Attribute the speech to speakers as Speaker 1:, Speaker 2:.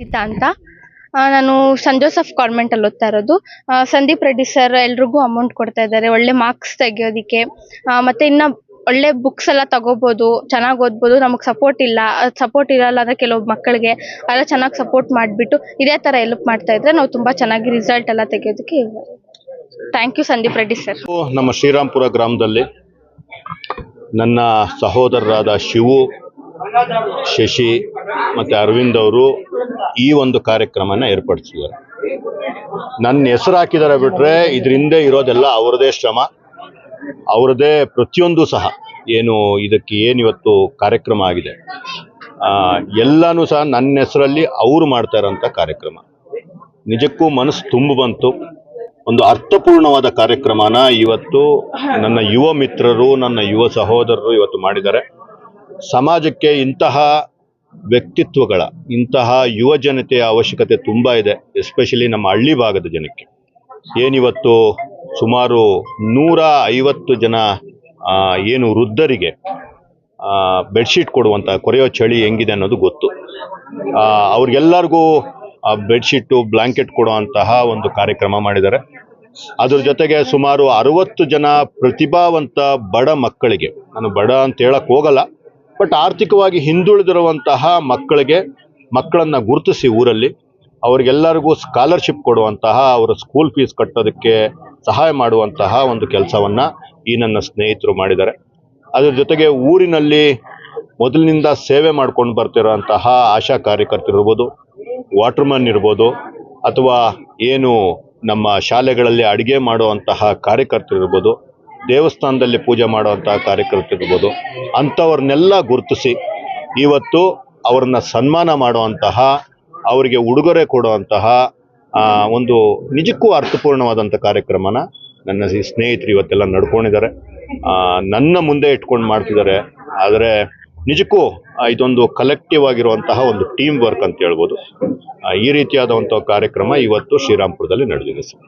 Speaker 1: ಗೀತಾ ಅಂತ ನಾನು ಸನ್ ಜೋಸಫ್ ಕಾನ್ವೆಂಟಲ್ಲಿ ಓದ್ತಾ ಇರೋದು. ಸಂದೀಪ್ ರೆಡ್ಡಿ ಸರ್ ಎಲ್ರಿಗೂ ಅಮೌಂಟ್ ಕೊಡ್ತಾ ಇದ್ದಾರೆ. ಒಳ್ಳೆ ಮಾರ್ಕ್ಸ್ ತೆಗೆಯೋದಿಕ್ಕೆ. ಮತ್ತೆ ಇನ್ನ ಒಳ್ಳೆ ಬುಕ್ಸ್ ಎಲ್ಲ ತಗೋಬಹುದು ಚೆನ್ನಾಗಿ ಓದ್ಬೋದು. ನಮಗೆ ಸಪೋರ್ಟ್ ಇಲ್ಲ. ಸಪೋರ್ಟ್ ಇರಲ್ಲ ಅಂದ್ರೆ ಕೆಲವು ಮಕ್ಕಳಿಗೆ ಅಲ್ಲ ಚೆನ್ನಾಗಿ ಸಪೋರ್ಟ್ ಮಾಡಿಬಿಟ್ಟು ಇದೇ ತರ ಹೆಲ್ಪ್ ಮಾಡ್ತಾ ಇದ್ರೆ ನಾವು ತುಂಬಾ ಚೆನ್ನಾಗಿ ರಿಸಲ್ಟ್ ಎಲ್ಲ ತೆಗೆಯೋದಕ್ಕೆ thank you Sandeep Reddy sir
Speaker 2: ನಮ್ಮ ಶ್ರೀರಾಮ್ಪುರ ಗ್ರಾಮದಲ್ಲಿ ನನ್ನ ಸಹೋದರರಾದ ಶಿವು, ಶಶಿ ಮತ್ತೆ ಅರವಿಂದ್ ಅವರು ಈ ಒಂದು ಕಾರ್ಯಕ್ರಮನ ಏರ್ಪಡಿಸಿದ್ದಾರೆ. ನನ್ನ ಹೆಸರು ಹಾಕಿದ್ದಾರೆ ಬಿಟ್ರೆ ಇದರಿಂದ ಇರೋದೆಲ್ಲ ಅವರದೇ ಶ್ರಮ, ಅವರದೇ ಪ್ರತಿಯೊಂದು ಸಹ. ಏನು ಇದಕ್ಕೆ ಏನು ಇವತ್ತು ಕಾರ್ಯಕ್ರಮ ಆಗಿದೆ. ಎಲ್ಲನೂ ಸಹ ನನ್ನ ಹೆಸರಲ್ಲಿ ಅವರು ಮಾಡ್ತಾ ಇರೋಂಥ ಕಾರ್ಯಕ್ರಮ. ನಿಜಕ್ಕೂ ಮನಸ್ಸು ತುಂಬ ಬಂತು. ಒಂದು ಅರ್ಥಪೂರ್ಣವಾದ ಕಾರ್ಯಕ್ರಮನ ಇವತ್ತು ನನ್ನ ಯುವ ಮಿತ್ರರು, ನನ್ನ ಯುವ ಸಹೋದರರು ಇವತ್ತು ಮಾಡಿದ್ದಾರೆ. ಸಮಾಜಕ್ಕೆ ಇಂತಹ ವ್ಯಕ್ತಿತ್ವಗಳ ಇಂತಹ ಯುವ ಜನತೆಯ ಅವಶ್ಯಕತೆ ತುಂಬ ಇದೆ ಎಸ್ಪೆಷಲಿ ನಮ್ಮ ಹಳ್ಳಿ ಭಾಗದ ಜನಕ್ಕೆ. ಏನಿವತ್ತು ಸುಮಾರು ನೂರ ಐವತ್ತು ಜನ ಏನು ವೃದ್ಧರಿಗೆ ಬೆಡ್ಶೀಟ್ ಕೊಡುವಂಥ ಕೊರೆಯೋ ಚಳಿ ಹೆಂಗಿದೆ ಅನ್ನೋದು ಗೊತ್ತು. ಅವ್ರಿಗೆಲ್ಲರಿಗೂ ಬೆಡ್ಶೀಟು ಬ್ಲಾಂಕೆಟ್ ಕೊಡುವಂತಹ ಒಂದು ಕಾರ್ಯಕ್ರಮ ಮಾಡಿದ್ದಾರೆ. ಅದ್ರ ಜೊತೆಗೆ ಸುಮಾರು ಅರವತ್ತು ಜನ ಪ್ರತಿಭಾವಂತ ಬಡ ಮಕ್ಕಳಿಗೆ, ನಾನು ಬಡ ಅಂತ ಹೇಳಕ್ಕೆ ಹೋಗಲ್ಲ ಬಟ್ ಆರ್ಥಿಕವಾಗಿ ಹಿಂದುಳಿದಿರುವಂತಹ ಮಕ್ಕಳಿಗೆ, ಮಕ್ಕಳನ್ನ ಗುರುತಿಸಿ ಊರಲ್ಲಿ, ಅವ್ರಿಗೆಲ್ಲರಿಗೂ ಸ್ಕಾಲರ್ಶಿಪ್ ಕೊಡುವಂತಹ ಅವರ ಸ್ಕೂಲ್ ಫೀಸ್ ಕಟ್ಟೋದಕ್ಕೆ ಸಹಾಯ ಮಾಡುವಂತಹ ಒಂದು ಕೆಲಸವನ್ನ ಈ ನನ್ನ ಸ್ನೇಹಿತರು ಮಾಡಿದ್ದಾರೆ. ಅದರ ಜೊತೆಗೆ ಊರಿನಲ್ಲಿ ಮೊದಲಿನಿಂದ ಸೇವೆ ಮಾಡ್ಕೊಂಡು ಬರ್ತಿರೋಂತಹ ಆಶಾ ಕಾರ್ಯಕರ್ತರಿರ್ಬೋದು ವಾಟರ್ಮನ್ ಇರ್ಬೋದು, ಅಥವಾ ಏನು ನಮ್ಮ ಶಾಲೆಗಳಲ್ಲಿ ಅಡುಗೆ ಮಾಡುವಂತಹ ಕಾರ್ಯಕರ್ತರಿರ್ಬೋದು ದೇವಸ್ಥಾನದಲ್ಲಿ ಪೂಜೆ ಮಾಡುವಂತಹ ಕಾರ್ಯಕರ್ತರಿರ್ಬೋದು ಅಂಥವ್ರನ್ನೆಲ್ಲ ಗುರುತಿಸಿ ಇವತ್ತು ಅವ್ರನ್ನ ಸನ್ಮಾನ ಮಾಡುವಂತಹ, ಅವರಿಗೆ ಉಡುಗೊರೆ ಕೊಡುವಂತಹ ಒಂದು ನಿಜಕ್ಕೂ ಅರ್ಥಪೂರ್ಣವಾದಂಥ ಕಾರ್ಯಕ್ರಮನ ನನ್ನ ಸ್ನೇಹಿತರು ಇವತ್ತೆಲ್ಲ ನಡ್ಕೊಂಡಿದ್ದಾರೆ. ನನ್ನ ಮುಂದೆ ಇಟ್ಕೊಂಡು ಮಾಡ್ತಿದ್ದಾರೆ. ಆದರೆ ನಿಜಕ್ಕೂ ಇದೊಂದು ಕಲೆಕ್ಟಿವ್ ಆಗಿರುವಂತಹ ಒಂದು ಟೀಮ್ ವರ್ಕ್ ಅಂತ ಹೇಳ್ಬೋದು. ಈ ರೀತಿಯಾದಂಥ ಕಾರ್ಯಕ್ರಮ ಇವತ್ತು ಶ್ರೀರಾಮ್ಪುರದಲ್ಲಿ ನಡೆದಿದೆ ಸರ್.